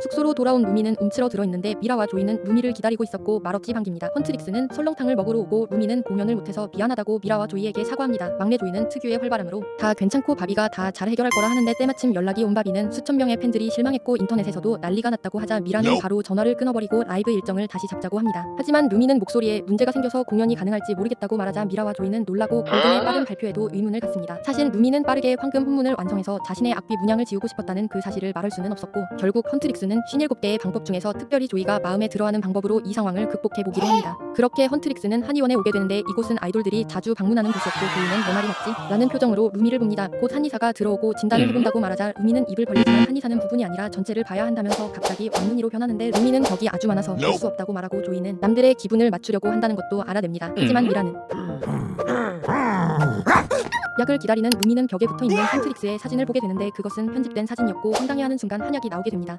숙소로 돌아온 루미는 움츠러 들어있는데 미라와 조이는 루미를 기다리고 있었고 말없이 반깁니다. 헌트릭스는 설렁탕을 먹으러 오고 루미는 공연을 못해서 미안하다고 미라와 조이에게 사과합니다. 막내 조이는 특유의 활발함으로 다 괜찮고 바비가 다 잘 해결할 거라 하는데 때마침 연락이 온 바비는 수천 명의 팬들이 실망했고 인터넷에서도 난리가 났다고 하자 미라는. 바로 전화를 끊어버리고 라이브 일정을 다시 잡자고 합니다. 하지만 루미는 목소리에 문제가 생겨서 공연이 가능할지 모르겠다고 말하자 미라와 조이는 놀라고 골든의 빠른 발표에도 의문을 갖습니다. 사실 루미는 빠르게 황금 훈문을 완성해서 자신의 악비 문양을 지우고 싶었다는 그 사실을 말할 수는 없었고 결국 헌트릭스 는 57개의 방법 중에서 특별히 조이가 마음에 들어하는 방법으로 이 상황을 극복해 보기로 합니다. 그렇게 헌트릭스는 한의원에 오게 되는데 이곳은 아이돌들이 자주 방문하는 곳이었고 조이는 내 말이 맞지? 라는 표정으로 루미를 봅니다. 곧 한의사가 들어오고 진단을 해본다고 말하자 루미는 입을 벌리지만 한의사는 부분이 아니라 전체를 봐야 한다면서 갑자기 왕눈이로 변하는데 루미는 덕이 아주 많아서 볼 수 없다고 말하고 조이는 남들의 기분을 맞추려고 한다는 것도 알아냅니다. 하지만 미라는 약을 기다리는 루미는 벽에 붙어 있는 헌트릭스의 사진을 보게 되는데 그것은 편집된 사진이었고 황당해하는 순간 한약이 나오게 됩니다.